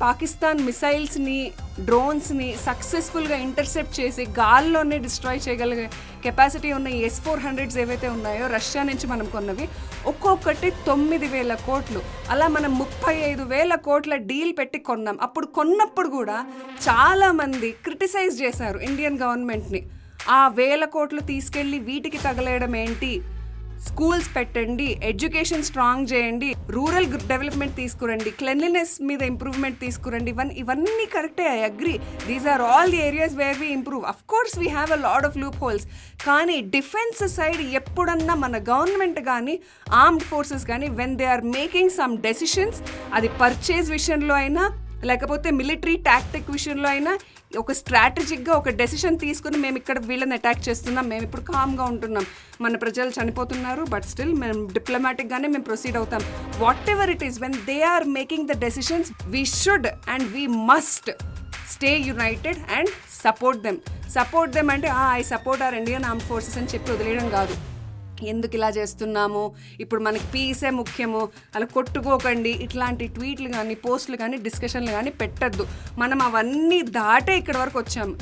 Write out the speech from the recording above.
పాకిస్తాన్ మిసైల్స్ని డ్రోన్స్ని సక్సెస్ఫుల్గా ఇంటర్సెప్ట్ చేసి గాల్లోనే డిస్ట్రాయ్ చేయగలిగే కెపాసిటీ ఉన్న ఎస్ ఫోర్ హండ్రెడ్స్ ఏవైతే ఉన్నాయో రష్యా నుంచి మనం కొన్నవి ఒక్కొక్కటి తొమ్మిది వేల కోట్లు. అలా మనం ముప్పై ఐదు వేల కోట్ల డీల్ పెట్టి కొన్నాం. అప్పుడు కొన్నప్పుడు కూడా చాలామంది క్రిటిసైజ్ చేశారు ఇండియన్ గవర్నమెంట్ని. ఆ వేల కోట్లు తీసుకెళ్ళి వీటికి తగలేయడం ఏంటి? స్కూల్స్ పెట్టండి ఎడ్యుకేషన్ స్ట్రాంగ్ చేయండి రూరల్ డెవలప్మెంట్ తీసుకురండి క్లెన్లీనెస్ మీద ఇంప్రూవ్మెంట్ తీసుకురండి ఇవన్నీ ఇవన్నీ కరెక్టే I agree. These are all the areas where we improve of course we have a lot of loopholes కానీ డిఫెన్స్ సైడ్ ఎప్పుడన్నా మన గవర్నమెంట్ కానీ ఆర్మ్డ్ ఫోర్సెస్ కానీ when they are making some decisions అది పర్చేజ్ విషయంలో అయినా లేకపోతే మిలిటరీ టాక్టిక్ విషయంలో అయినా ఒక స్ట్రాటజిక్గా ఒక డెసిషన్ తీసుకుని మేము ఇక్కడ వీళ్ళని అటాక్ చేస్తున్నాం. మేము ఇప్పుడు కామ్గా ఉంటున్నాం. మన ప్రజలు చనిపోతున్నారు బట్ స్టిల్ మేము డిప్లొమాటిక్గానే మేము ప్రొసీడ్ అవుతాం. Whatever it is when they are making the decisions we should and we must stay united and support them support them అంటే I support our Indian arm forces అని చెప్పి వదిలేయడం కాదు. ఎందుకు ఇలా చేస్తున్నాము? ఇప్పుడు మనకి పీసే ముఖ్యము. అలా కొట్టుకోకండి. ఇట్లాంటి ట్వీట్లు కానీ పోస్టులు కానీ డిస్కషన్లు కానీ పెట్టద్దు. మనం అవన్నీ దాటే ఇక్కడ వరకు వచ్చాము.